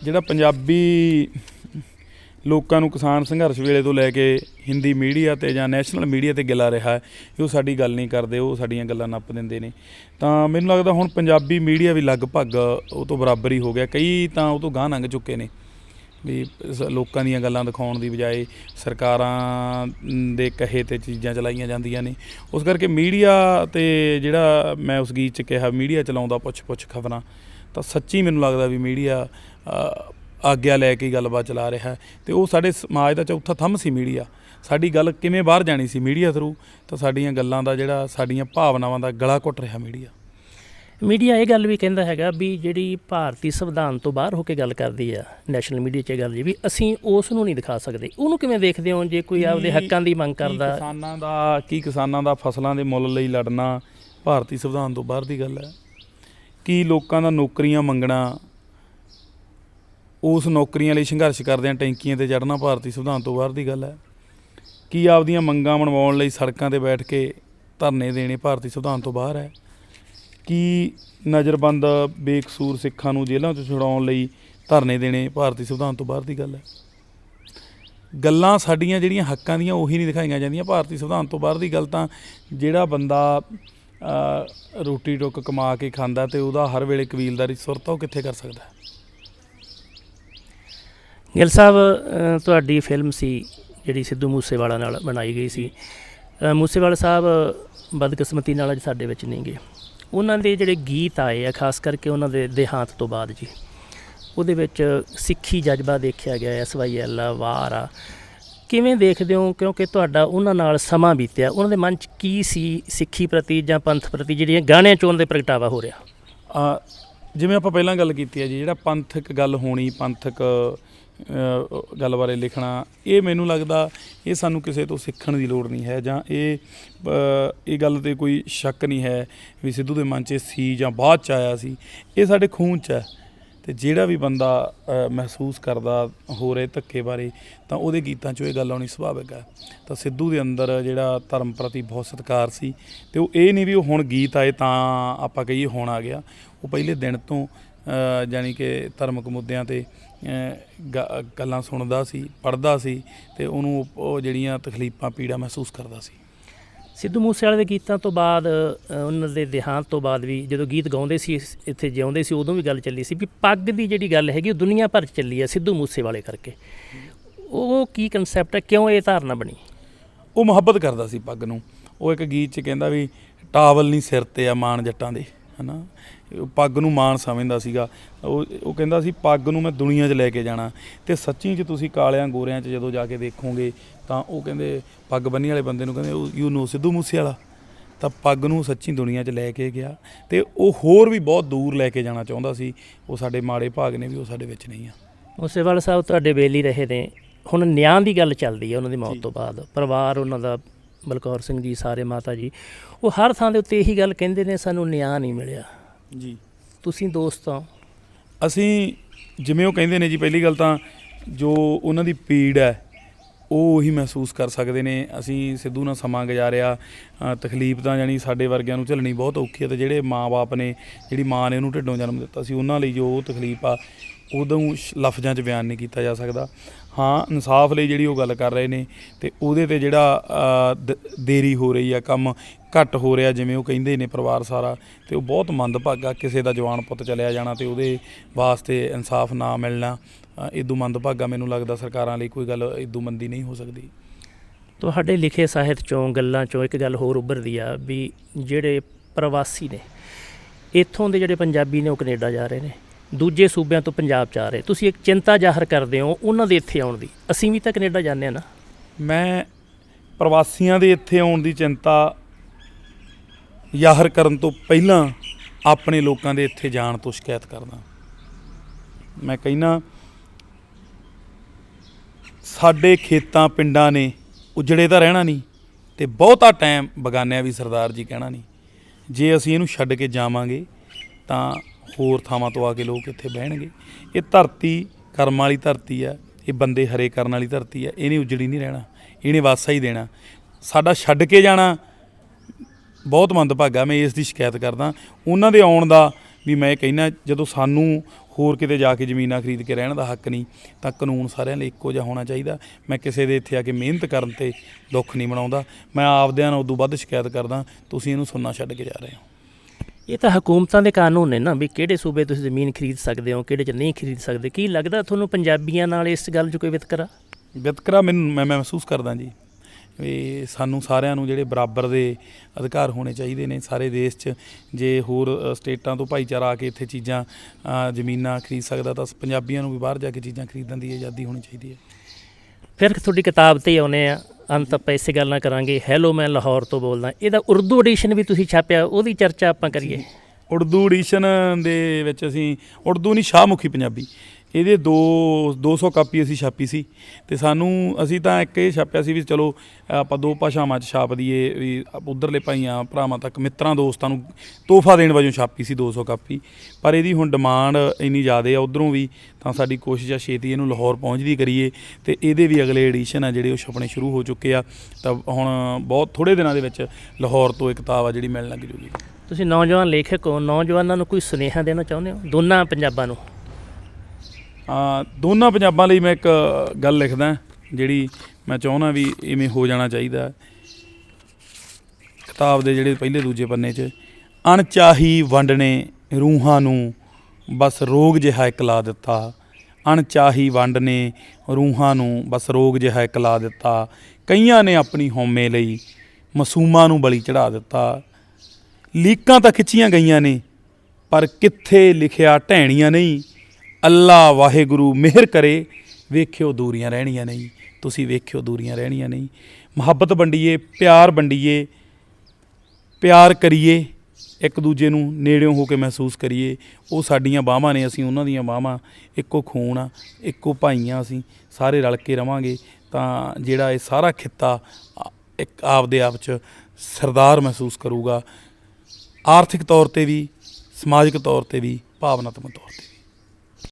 Speaker 1: ਜਿਹੜਾ ਪੰਜਾਬੀ ਲੋਕਾਂ ਨੂੰ ਕਿਸਾਨ ਸੰਘਰਸ਼ ਵੇਲੇ ਤੋਂ ਲੈ ਕੇ ਹਿੰਦੀ ਮੀਡੀਆ ਤੇ ਜਾਂ ਨੈਸ਼ਨਲ ਮੀਡੀਆ ਤੇ ਗਿਲਾ ਰਿਹਾ ਹੈ ਉਹ ਸਾਡੀ ਗੱਲ ਨਹੀਂ ਕਰਦੇ, ਉਹ ਸਾਡੀਆਂ ਗੱਲਾਂ ਨੱਪ ਦਿੰਦੇ ਨੇ। ਤਾਂ ਮੈਨੂੰ ਲੱਗਦਾ ਹੁਣ ਪੰਜਾਬੀ ਮੀਡੀਆ ਵੀ ਲਗਭਗ ਉਹ ਤੋਂ ਬਰਾਬਰ ਹੀ ਹੋ ਗਿਆ, ਕਈ ਤਾਂ ਉਹ ਤੋਂ ਗਾਂਹ ਲੰਘ ਚੁੱਕੇ ਨੇ। ਵੀ ਸ- ਲੋਕਾਂ ਦੀਆਂ ਗੱਲਾਂ ਦਿਖਾਉਣ ਦੀ ਬਜਾਏ ਸਰਕਾਰਾਂ ਦੇ ਕਹੇ ਤੇ ਚੀਜ਼ਾਂ ਚਲਾਈਆਂ ਜਾਂਦੀਆਂ ਨੇ। ਉਸ ਕਰਕੇ ਮੀਡੀਆ ਤੇ ਜਿਹੜਾ ਮੈਂ ਉਸ ਗੀਤ 'ਚ ਕਿਹਾ, ਮੀਡੀਆ ਚਲਾਉਂਦਾ ਪੁੱਛ ਪੁੱਛ ਖਬਰਾਂ, ਤਾਂ ਸੱਚੀ ਮੈਨੂੰ ਲੱਗਦਾ ਵੀ ਮੀਡੀਆ ਆਗਿਆ ਲੈ ਕੇ ਗੱਲਬਾਤ ਚਲਾ ਰਿਹਾ ਹੈ। ਤੇ ਉਹ ਸਾਡੇ ਸਮਾਜ ਦਾ ਚੌਥਾ ਥੰਮ ਸੀ ਮੀਡੀਆ। ਸਾਡੀ ਗੱਲ ਕਿਵੇਂ ਬਾਹਰ ਜਾਣੀ ਸੀ ਮੀਡੀਆ ਥਰੂ ਤਾਂ ਸਾਡੀਆਂ ਗੱਲਾਂ ਦਾ ਜਿਹੜਾ ਸਾਡੀਆਂ ਭਾਵਨਾਵਾਂ ਦਾ ਗਲਾ ਘੁੱਟ ਰਿਹਾ ਮੀਡੀਆ।
Speaker 2: ਮੀਡੀਆ ਇਹ ਗੱਲ ਵੀ ਕਹਿੰਦਾ ਹੈਗਾ ਵੀ ਜਿਹੜੀ ਭਾਰਤੀ ਸੰਵਿਧਾਨ ਤੋਂ ਬਾਹਰ ਹੋ ਕੇ ਗੱਲ ਕਰਦੀ ਆ ਨੈਸ਼ਨਲ ਮੀਡੀਆ 'ਚ ਇਹ ਗੱਲ ਜੀ ਵੀ ਅਸੀਂ ਉਸ ਨੂੰ ਨਹੀਂ ਦਿਖਾ ਸਕਦੇ। ਉਹਨੂੰ ਕਿਵੇਂ ਦੇਖਦੇ ਹੋ ਜੇ ਕੋਈ ਆਪਦੇ ਹੱਕਾਂ ਦੀ ਮੰਗ ਕਰਦਾ?
Speaker 1: ਕਿਸਾਨਾਂ ਦਾ ਕੀ ਕਿਸਾਨਾਂ ਦਾ ਫਸਲਾਂ ਦੇ ਮੁੱਲ ਲਈ ਲੜਨਾ ਭਾਰਤੀ ਸੰਵਿਧਾਨ ਤੋਂ ਬਾਹਰ ਦੀ ਗੱਲ ਹੈ? ਕੀ ਲੋਕਾਂ ਦਾ ਨੌਕਰੀਆਂ ਮੰਗਣਾ ਉਸ ਨੌਕਰੀਆਂ ਲਈ ਸੰਘਰਸ਼ ਕਰਦਿਆਂ ਟੈਂਕੀਆਂ ਤੇ ਚੜ੍ਹਨਾ ਭਾਰਤੀ ਸੰਵਿਧਾਨ ਤੋਂ ਬਾਹਰ ਦੀ ਗੱਲ ਹੈ? ਕੀ ਆਪਦੀਆਂ ਮੰਗਾਂ ਮਨਵਾਉਣ ਲਈ ਸੜਕਾਂ ਤੇ ਬੈਠ ਕੇ ਧਰਨੇ ਦੇਣੇ ਭਾਰਤੀ ਸੰਵਿਧਾਨ ਤੋਂ ਬਾਹਰ ਹੈ? ਕੀ ਨਜ਼ਰਬੰਦ ਬੇਕਸੂਰ ਸਿੱਖਾਂ ਨੂੰ ਜੇਲ੍ਹਾਂ ਤੋਂ ਛੁਡਾਉਣ ਲਈ ਧਰਨੇ ਦੇਣੇ ਭਾਰਤੀ ਸੰਵਿਧਾਨ ਤੋਂ ਬਾਹਰ ਦੀ ਗੱਲ ਹੈ? ਗੱਲਾਂ ਸਾਡੀਆਂ ਜਿਹੜੀਆਂ ਹੱਕਾਂ ਦੀਆਂ ਉਹੀ ਨਹੀਂ ਦਿਖਾਈਆਂ ਜਾਂਦੀਆਂ ਭਾਰਤੀ ਸੰਵਿਧਾਨ ਤੋਂ ਬਾਹਰ ਦੀ ਗੱਲ ਤਾਂ ਜਿਹੜਾ ਬੰਦਾ ਰੋਟੀ ਟੁੱਕ ਕਮਾ ਕੇ ਖਾਂਦਾ ਤੇ ਉਹਦਾ ਹਰ ਵੇਲੇ ਕਬੀਲਦਾਰੀ ਸੁਰਤ ਉਹ ਕਿੱਥੇ ਕਰ ਸਕਦਾ? ਹੈ?
Speaker 2: ਗਿੱਲ ਸਾਹਿਬ ਤੁਹਾਡੀ ਫਿਲਮ ਸੀ ਜਿਹੜੀ ਸਿੱਧੂ ਮੂਸੇਵਾਲਾ ਨਾਲ ਬਣਾਈ ਗਈ ਸੀ। ਮੂਸੇਵਾਲਾ ਸਾਹਿਬ, ਬਦਕਿਸਮਤੀ ਨਾਲ ਅੱਜ ਸਾਡੇ ਵਿੱਚ ਨਹੀਂ ਗਏ। ਉਹਨਾਂ ਦੇ ਜਿਹੜੇ ਗੀਤ ਆਏ ਆ, ਖਾਸ ਕਰਕੇ ਉਹਨਾਂ ਦੇ ਦੇਹਾਂਤ ਤੋਂ ਬਾਅਦ ਜੀ, ਉਹਦੇ ਵਿੱਚ ਸਿੱਖੀ ਜਜ਼ਬਾ ਦੇਖਿਆ ਗਿਆ ਐਸ ਵਾਈ ਐਲ ਆ, ਵਾਰ ਆ। ਕਿਵੇਂ ਦੇਖਦੇ ਹੋ? ਕਿਉਂਕਿ ਤੁਹਾਡਾ ਉਹਨਾਂ ਨਾਲ ਸਮਾਂ ਬੀਤਿਆ, ਉਹਨਾਂ ਦੇ ਮਨ 'ਚ ਕੀ ਸੀ ਸਿੱਖੀ ਪ੍ਰਤੀ ਜਾਂ ਪੰਥ ਪ੍ਰਤੀ, ਜਿਹੜੀਆਂ ਗਾਣਿਆਂ 'ਚ ਦੇ ਪ੍ਰਗਟਾਵਾ ਹੋ ਰਿਹਾ?
Speaker 1: ਜਿਵੇਂ ਆਪਾਂ ਪਹਿਲਾਂ ਗੱਲ ਕੀਤੀ ਹੈ ਜੀ, ਜਿਹੜਾ ਪੰਥਕ ਗੱਲ ਹੋਣੀ, ਪੰਥਕ ਗੱਲ ਬਾਰੇ ਲਿਖਣਾ ਇਹ ਮੈਨੂੰ ਲੱਗਦਾ ਇਹ ਸਾਨੂੰ ਕਿਸੇ ਤੋਂ ਸਿੱਖਣ ਦੀ ਲੋੜ ਨਹੀਂ ਹੈ ਜਾਂ ਇਹ ਇਹ ਗੱਲ ਤੇ ਕੋਈ ਸ਼ੱਕ ਨਹੀਂ ਹੈ ਵੀ ਸਿੱਧੂ ਦੇ ਮਨ 'ਚ ਸੀ ਜਾਂ ਬਾਅਦ 'ਚ ਆਇਆ ਸੀ। ਇਹ ਸਾਡੇ ਖੂਨ 'ਚ ਹੈ। ਤੇ ਜਿਹੜਾ ਵੀ ਬੰਦਾ ਮਹਿਸੂਸ ਕਰਦਾ ਹੋ ਰਹੇ ਧੱਕੇ ਬਾਰੇ ਤਾਂ ਉਹਦੇ ਗੀਤਾਂ 'ਚੋਂ ਇਹ ਗੱਲ ਆਉਣੀ ਸੁਭਾਵਿਕ ਹੈ। ਤਾਂ ਸਿੱਧੂ ਦੇ ਅੰਦਰ ਜਿਹੜਾ ਧਰਮ ਪ੍ਰਤੀ ਬਹੁਤ ਸਤਿਕਾਰ ਸੀ ਤੇ ਉਹ ਇਹ ਨਹੀਂ ਵੀ ਉਹ ਹੁਣ ਗੀਤ ਆਏ ਤਾਂ ਆਪਾਂ ਕਹੀਏ ਹੁਣ ਆ ਗਿਆ। ਉਹ ਪਹਿਲੇ ਦਿਨ ਤੋਂ ਅ, ਜਾਣੀ ਕਿ ਧਾਰਮਿਕ ਮੁੱਦਿਆਂ ਤੇ ਗੱਲਾਂ ਸੁਣਦਾ ਸੀ ਪੜ੍ਹਦਾ ਸੀ ਤੇ ਉਹਨੂੰ ਉਹ ਜਿਹੜੀਆਂ ਤਕਲੀਫਾਂ ਪੀੜਾ ਮਹਿਸੂਸ ਕਰਦਾ ਸੀ।
Speaker 2: ਸਿੱਧੂ ਮੂਸੇਵਾਲੇ ਦੇ ਗੀਤਾਂ ਤੋਂ ਬਾਅਦ ਉਹਨਾਂ ਦੇ ਦੇਹਾਂਤ ਤੋਂ ਬਾਅਦ ਵੀ ਜਦੋਂ ਗੀਤ ਗਾਉਂਦੇ ਸੀ ਇੱਥੇ ਜਿਉਂਦੇ ਸੀ ਉਦੋਂ ਵੀ ਗੱਲ ਚੱਲੀ ਸੀ ਵੀ ਪੱਗ ਦੀ ਜਿਹੜੀ ਗੱਲ ਹੈਗੀ ਉਹ ਦੁਨੀਆ ਭਰ 'ਚ ਚੱਲੀ ਹੈ ਸਿੱਧੂ ਮੂਸੇਵਾਲੇ ਕਰਕੇ। ਉਹ ਕੀ ਕਨਸੈਪਟ ਹੈ? ਕਿਉਂ ਇਹ ਧਾਰਨਾ ਬਣੀ?
Speaker 1: ਉਹ ਮੁਹੱਬਤ ਕਰਦਾ ਸੀ ਪੱਗ ਨੂੰ। ਉਹ ਇੱਕ ਗੀਤ 'ਚ ਕਹਿੰਦਾ ਵੀ ਟਾਵਲ ਨਹੀਂ ਸਿਰ ਤੇ ਆ ਮਾਣ ਜੱਟਾਂ ਦੇ ਹਨਾ? ਪੱਗ ਨੂੰ ਮਾਣ ਸਮਝਦਾ ਸੀਗਾ। ਉਹ ਉਹ ਕਹਿੰਦਾ ਸੀ ਪੱਗ ਨੂੰ ਮੈਂ ਦੁਨੀਆ 'ਚ ਲੈ ਕੇ ਜਾਣਾ। ਤੇ ਸੱਚੀ 'ਚ ਤੁਸੀਂ ਕਾਲਿਆਂ ਗੋਰਿਆਂ 'ਚ ਜਦੋਂ ਜਾ ਕੇ ਦੇਖੋਗੇ ਤਾਂ ਉਹ ਕਹਿੰਦੇ ਪੱਗ ਬੰਨੀ ਵਾਲੇ ਬੰਦੇ ਨੂੰ ਕਹਿੰਦੇ ਯੂ نو ਸਿੱਧੂ ਮੂਸੇ ਵਾਲਾ ਤਾਂ ਪੱਗ ਨੂੰ ਸੱਚੀ ਦੁਨੀਆ 'ਚ ਲੈ ਕੇ ਗਿਆ। ਤੇ ਉਹ ਹੋਰ ਵੀ ਬਹੁਤ ਦੂਰ ਲੈ ਕੇ ਜਾਣਾ ਚਾਹੁੰਦਾ ਸੀ। ਉਹ ਸਾਡੇ ਮਾੜੇ ਭਾਗ ਨੇ ਵੀ ਉਹ ਸਾਡੇ ਵਿੱਚ ਨਹੀਂ ਆ।
Speaker 2: ਮੂਸੇਵਾਲਾ ਸਾਹਿਬ ਤੁਹਾਡੇ ਬੇਲੀ ਰਹੇ ਨੇ। ਹੁਣ ਨਿਆਂ ਦੀ ਗੱਲ ਚੱਲਦੀ ਹੈ ਉਹਨਾਂ ਦੀ ਮੌਤ ਤੋਂ ਬਾਅਦ। ਪਰਿਵਾਰ ਉਹਨਾਂ ਦਾ ਬਲਕੌਰ ਸਿੰਘ ਜੀ ਸਾਰੇ ਮਾਤਾ ਜੀ। ਉਹ ਹਰ ਥਾਂ ਦੇ ਉੱਤੇ ਇਹੀ ਗੱਲ ਕਹਿੰਦੇ ਨੇ ਸਾਨੂੰ ਨਿਆਂ ਨਹੀਂ ਮਿਲਿਆ।
Speaker 1: ਜੀ।
Speaker 2: ਤੁਸੀਂ ਦੋਸਤ ਹੋ?
Speaker 1: ਅਸੀਂ ਜਿਵੇਂ ਉਹ ਕਹਿੰਦੇ ਨੇ ਜੀ ਪਹਿਲੀ ਗੱਲ ਤਾਂ ਜੋ ਉਹਨਾਂ ਦੀ ਪੀੜ ਹੈ ਉਹ ਉਹੀ ਮਹਿਸੂਸ ਕਰ ਸਕਦੇ ਨੇ। ਅਸੀਂ ਸਿੱਧੂ ਨਾਲ ਸਮਾਂ ਗੁਜ਼ਾਰਿਆ ਤਕਲੀਫ ਤਾਂ ਜਾਨੀ ਸਾਡੇ ਵਰਗਿਆਂ ਨੂੰ ਝੱਲਣੀ ਬਹੁਤ ਔਖੀ ਹੈ ਤੇ ਜਿਹੜੇ ਮਾਪੇ ਨੇ ਜਿਹੜੀ ਮਾਂ ਨੇ ਉਹਨੂੰ ਢਿੱਡੋਂ ਜਨਮ ਦਿੱਤਾ ਸੀ ਉਹਨਾਂ ਲਈ ਜੋ ਉਹ ਤਕਲੀਫ ਆ ਉਦੋਂ ਲਫ਼ਜ਼ਾਂ 'ਚ ਬਿਆਨ ਨਹੀਂ ਕੀਤਾ ਜਾ ਸਕਦਾ। ਹਾਂ ਇਨਸਾਫ ਲਈ ਜਿਹੜੀ ਉਹ ਗੱਲ ਕਰ ਰਹੇ ਨੇ ਤੇ ਉਹਦੇ ਤੇ ਜਿਹੜਾ ਦੇਰੀ ਹੋ ਰਹੀ ਆ ਕੰਮ ਘੱਟ ਹੋ ਰਿਹਾ ਜਿਵੇਂ ਉਹ ਕਹਿੰਦੇ ਨੇ ਪਰਿਵਾਰ ਸਾਰਾ ਤੇ ਉਹ ਬਹੁਤ ਮੰਦਭਾਗਾ ਕਿਸੇ ਦਾ ਜਵਾਨ ਪੁੱਤ ਚਲਿਆ ਜਾਣਾ ਤੇ ਉਹਦੇ ਵਾਸਤੇ ਇਨਸਾਫ ਨਾ ਮਿਲਣਾ ਇਦੋਂ ਮੰਦਭਾਗਾ ਮੈਨੂੰ ਲੱਗਦਾ ਸਰਕਾਰਾਂ ਲਈ ਕੋਈ ਗੱਲ ਇਦੋਂ ਮੰਦੀ ਨਹੀਂ ਹੋ ਸਕਦੀ।
Speaker 2: ਤੁਹਾਡੇ ਲਿਖੇ ਸਾਹਿਤ ਚੋਂ ਗੱਲਾਂ ਚੋਂ ਇੱਕ ਗੱਲ ਹੋਰ ਉੱਭਰਦੀ ਆ ਵੀ ਜਿਹੜੇ ਪ੍ਰਵਾਸੀ ਨੇ ਇੱਥੋਂ ਦੇ ਜਿਹੜੇ ਪੰਜਾਬੀ ਨੇ ਉਹ ਕੈਨੇਡਾ ਜਾ ਰਹੇ ਨੇ ਦੂਜੇ ਸੂਬਿਆਂ ਤੋਂ ਪੰਜਾਬ ਚ ਆ ਰਹੇ। ਤੁਸੀਂ ਇੱਕ ਚਿੰਤਾ ਜ਼ਾਹਰ ਕਰਦੇ ਹੋ ਉਹਨਾਂ ਦੇ ਇੱਥੇ ਆਉਣ ਦੀ। ਅਸੀਂ ਵੀ ਤਾਂ ਕੈਨੇਡਾ ਜਾਂਦੇ ਆ ਨਾ।
Speaker 1: ਮੈਂ ਪ੍ਰਵਾਸੀਆਂ ਦੇ ਇੱਥੇ ਆਉਣ ਦੀ ਚਿੰਤਾ ਜ਼ਾਹਰ ਕਰਨ ਤੋਂ ਪਹਿਲਾਂ ਆਪਣੇ ਲੋਕਾਂ ਦੇ ਇੱਥੇ ਜਾਣ ਤੋਂ ਸ਼ਿਕਾਇਤ ਕਰਦਾ। ਮੈਂ ਕਹਿੰਨਾ ਸਾਡੇ ਖੇਤਾਂ, ਪਿੰਡਾਂ ਨੇ ਉਜੜੇ ਤਾਂ ਰਹਿਣਾ ਨਹੀਂ ਤੇ ਬਹੁਤਾ ਟਾਈਮ ਬਗਾਨਿਆਂ ਵੀ ਸਰਦਾਰ ਜੀ ਕਹਿਣਾ ਨਹੀਂ। ਜੇ ਅਸੀਂ ਇਹਨੂੰ ਛੱਡ ਕੇ ਜਾਵਾਂਗੇ, ਤਾਂ ਹੋਰ ਥਾਵਾਂ ਤੋਂ ਆ ਕੇ ਲੋਕ ਇੱਥੇ ਬਹਿਣਗੇ। ਇਹ ਧਰਤੀ ਕਰਮ ਵਾਲੀ ਧਰਤੀ ਆ, ਇਹ ਬੰਦੇ ਹਰੇ ਕਰਨ ਵਾਲੀ ਧਰਤੀ ਆ, ਇਹਨੇ ਉਜੜੀ ਨਹੀਂ ਰਹਿਣਾ, ਇਹਨੇ ਵਾਸਾ ਹੀ ਦੇਣਾ। ਸਾਡਾ ਛੱਡ ਕੇ ਜਾਣਾ ਬਹੁਤ ਮੰਦਭਾਗਾ ਮੈਂ ਇਸ ਦੀ ਸ਼ਿਕਾਇਤ ਕਰਦਾ। ਉਹਨਾਂ ਦੇ ਆਉਣ ਦਾ ਵੀ ਮੈਂ ਕਹਿੰਦਾ ਜਦੋਂ ਸਾਨੂੰ ਹੋਰ ਕਿਤੇ ਜਾ ਕੇ ਜ਼ਮੀਨਾਂ ਖਰੀਦ ਕੇ ਰਹਿਣ ਦਾ ਹੱਕ ਨਹੀਂ ਤਾਂ ਕਾਨੂੰਨ ਸਾਰਿਆਂ ਲਈ ਇੱਕੋ ਜਿਹਾ ਹੋਣਾ ਚਾਹੀਦਾ। ਮੈਂ ਕਿਸੇ ਦੇ ਇੱਥੇ ਆ ਕੇ ਮਿਹਨਤ ਕਰਨ ਤੇ ਦੁੱਖ ਨਹੀਂ ਮਨਾਉਂਦਾ। ਮੈਂ ਆਪਦਿਆਂ ਨਾਲ ਉਦੋਂ ਵੱਧ ਸ਼ਿਕਾਇਤ ਕਰਦਾ ਤੁਸੀਂ ਇਹਨੂੰ ਸੁਣਨਾ ਛੱਡ ਕੇ ਜਾ ਰਹੇ ਹੋ।
Speaker 2: ਇਹ ਤਾਂ ਹਕੂਮਤਾਂ ਦੇ ਕਾਨੂੰਨ ਨੇ ਨਾ ਵੀ ਕਿਹੜੇ ਸੂਬੇ ਤੁਸੀਂ ਜ਼ਮੀਨ ਖਰੀਦ ਸਕਦੇ ਹੋ ਕਿਹੜੇ ਚ ਨਹੀਂ ਖਰੀਦ ਸਕਦੇ। ਕੀ ਲੱਗਦਾ ਤੁਹਾਨੂੰ ਪੰਜਾਬੀਆਂ ਨਾਲ ਇਸ ਗੱਲ 'ਚ ਕੋਈ ਵਿਤਕਰਾ?
Speaker 1: ਵਿਤਕਰਾ ਮੈਨੂੰ ਮੈਂ ਮੈਂ ਮਹਿਸੂਸ ਕਰਦਾ ਜੀ। ਵੀ ਸਾਨੂੰ ਸਾਰਿਆਂ ਨੂੰ ਜਿਹੜੇ ਬਰਾਬਰ ਦੇ ਅਧਿਕਾਰ ਹੋਣੇ ਚਾਹੀਦੇ ਨੇ ਸਾਰੇ ਦੇਸ਼ 'ਚ ਜੇ ਹੋਰ ਸਟੇਟਾਂ ਤੋਂ ਭਾਈਚਾਰਾ ਆ ਕੇ ਇੱਥੇ ਚੀਜ਼ਾਂ ਜ਼ਮੀਨਾਂ ਖਰੀਦ ਸਕਦਾ ਤਾਂ ਪੰਜਾਬੀਆਂ ਨੂੰ ਵੀ ਬਾਹਰ ਜਾ ਕੇ ਚੀਜ਼ਾਂ ਖਰੀਦਣ ਦੀ ਆਜ਼ਾਦੀ ਹੋਣੀ ਚਾਹੀਦੀ ਹੈ।
Speaker 2: ਫਿਰ ਤੁਹਾਡੀ ਕਿਤਾਬ ਤੇ ਆਉਨੇ ਆ ਅੰਤ ਆਪਾਂ ਇਸੇ ਗੱਲ ਨਾਲ ਕਰਾਂਗੇ। ਹੈਲੋ ਮੈਂ ਲਾਹੌਰ ਤੋਂ ਬੋਲਦਾ। ਇਹਦਾ ਉਰਦੂ ਐਡੀਸ਼ਨ ਵੀ ਤੁਸੀਂ ਛਾਪਿਆ ਉਹਦੀ ਚਰਚਾ ਆਪਾਂ ਕਰੀਏ।
Speaker 1: ਉਰਦੂ ਐਡੀਸ਼ਨ ਦੇ ਵਿੱਚ ਅਸੀਂ ਉਰਦੂ ਨਹੀਂ ਸ਼ਾਹਮੁਖੀ ਪੰਜਾਬੀ। ਇਹਦੇ ਦੋ 200 ਕਾਪੀ ਅਸੀਂ ਛਾਪੀ ਸੀ ਤੇ ਸਾਨੂੰ, ਅਸੀਂ ਤਾਂ ਇੱਕ ਇਹ ਛਾਪਿਆ ਸੀ ਵੀ ਚਲੋ, ਆਪਾਂ ਦੋ ਭਾਸ਼ਾਵਾਂ 'ਚ ਛਾਪ ਦਈਏ ਵੀ ਉਧਰਲੇ ਭਾਈਆਂ, ਭਰਾਵਾਂ ਤੱਕ, ਮਿੱਤਰਾਂ, ਦੋਸਤਾਂ ਨੂੰ ਤੋਹਫਾ ਦੇਣ ਵਜੋਂ ਛਾਪੀ ਸੀ 200 ਕਾਪੀ। ਪਰ ਇਹਦੀ ਹੁਣ ਡਿਮਾਂਡ ਇੰਨੀ ਜ਼ਿਆਦਾ ਆ ਉਧਰੋਂ ਵੀ, ਤਾਂ ਸਾਡੀ ਕੋਸ਼ਿਸ਼ ਆ ਛੇਤੀ ਇਹਨੂੰ ਲਾਹੌਰ ਪਹੁੰਚਦੀ ਕਰੀਏ ਤੇ ਇਹਦੇ ਵੀ ਅਗਲੇ ਐਡੀਸ਼ਨ ਆ ਜਿਹੜੇ ਉਹ ਛਪਣੇ ਸ਼ੁਰੂ ਹੋ ਚੁੱਕੇ ਆ। ਤਾਂ ਹੁਣ ਬਹੁਤ ਥੋੜੇ ਦਿਨਾਂ ਦੇ ਵਿੱਚ ਲਾਹੌਰ ਤੋਂ ਇਹ ਕਿਤਾਬ ਆ ਜਿਹੜੀ ਮਿਲਣ ਲੱਗ ਜੂਗੀ।
Speaker 2: ਤੁਸੀਂ ਨੌਜਵਾਨ ਲੇਖਕ ਹੋ, ਨੌਜਵਾਨਾਂ ਨੂੰ ਕੋਈ ਸੁਨੇਹਾ ਦੇਣਾ ਚਾਹੁੰਦੇ ਹੋ? ਦੋਨਾਂ ਪੰਜਾਬਾਂ ਨੂੰ।
Speaker 1: ਦੋਨਾਂ ਪੰਜਾਬਾਂ ਲਈ ਮੈਂ ਇੱਕ ਗੱਲ ਲਿਖਦਾ ਜਿਹੜੀ ਮੈਂ ਚਾਹੁੰਦਾ ਵੀ ਇਵੇਂ ਹੋ ਜਾਣਾ ਚਾਹੀਦਾ। ਕਿਤਾਬ ਦੇ ਜਿਹੜੇ ਪਹਿਲੇ ਦੂਜੇ ਪੰਨੇ 'ਚ, ਅਣਚਾਹੀ ਵੰਡ ਨੇ ਰੂਹਾਂ ਨੂੰ ਬਸ ਰੋਗ ਜਿਹਾ ਇੱਕ ਲਾ ਦਿੱਤਾ। ਅਣਚਾਹੀ ਵੰਡ ਨੇ ਰੂਹਾਂ ਨੂੰ ਬਸ ਰੋਗ ਜਿਹਾ ਇੱਕ ਲਾ ਦਿੱਤਾ। ਕਈਆਂ ਨੇ ਆਪਣੀ ਹਉਮੈ ਲਈ ਮਾਸੂਮਾਂ ਨੂੰ ਬਲੀ ਚੜਾ ਦਿੱਤਾ। ਲੀਕਾਂ ਤਾਂ ਖਿੱਚੀਆਂ ਗਈਆਂ ਨੇ, ਪਰ ਕਿੱਥੇ ਲਿਖਿਆ ਢਹਿਣੀਆਂ ਨਹੀਂ। ਅੱਲਾ ਵਾਹਿਗੁਰੂ ਮਿਹਰ ਕਰੇ, ਵੇਖਿਓ ਦੂਰੀਆਂ ਰਹਿਣੀਆਂ ਨਹੀਂ, ਤੁਸੀਂ ਵੇਖਿਓ ਦੂਰੀਆਂ ਰਹਿਣੀਆਂ ਨਹੀਂ। ਮੁਹੱਬਤ ਵੰਡੀਏ, ਪਿਆਰ ਵੰਡੀਏ, ਪਿਆਰ ਕਰੀਏ, ਇੱਕ ਦੂਜੇ ਨੂੰ ਨੇੜਿਓਂ ਹੋ ਕੇ ਮਹਿਸੂਸ ਕਰੀਏ। ਉਹ ਸਾਡੀਆਂ ਬਾਹਾਂ ਨੇ, ਅਸੀਂ ਉਹਨਾਂ ਦੀਆਂ ਬਾਹਾਂ ਇੱਕੋ ਖੂਨ ਆ, ਇੱਕੋ ਭਾਈਆਂ ਅਸੀਂ, ਸਾਰੇ ਰਲ ਕੇ ਰਵਾਂਗੇ। ਤਾਂ ਜਿਹੜਾ ਇਹ ਸਾਰਾ ਖਿੱਤਾ ਇੱਕ ਆਪਦੇ ਆਪ 'ਚ ਸਰਦਾਰ ਮਹਿਸੂਸ ਕਰੂਗਾ। ਆਰਥਿਕ ਤੌਰ ਤੇ ਵੀ, ਸਮਾਜਿਕ ਤੌਰ ਤੇ ਵੀ, ਭਾਵਨਾਤਮਕ ਤੌਰ ਤੇ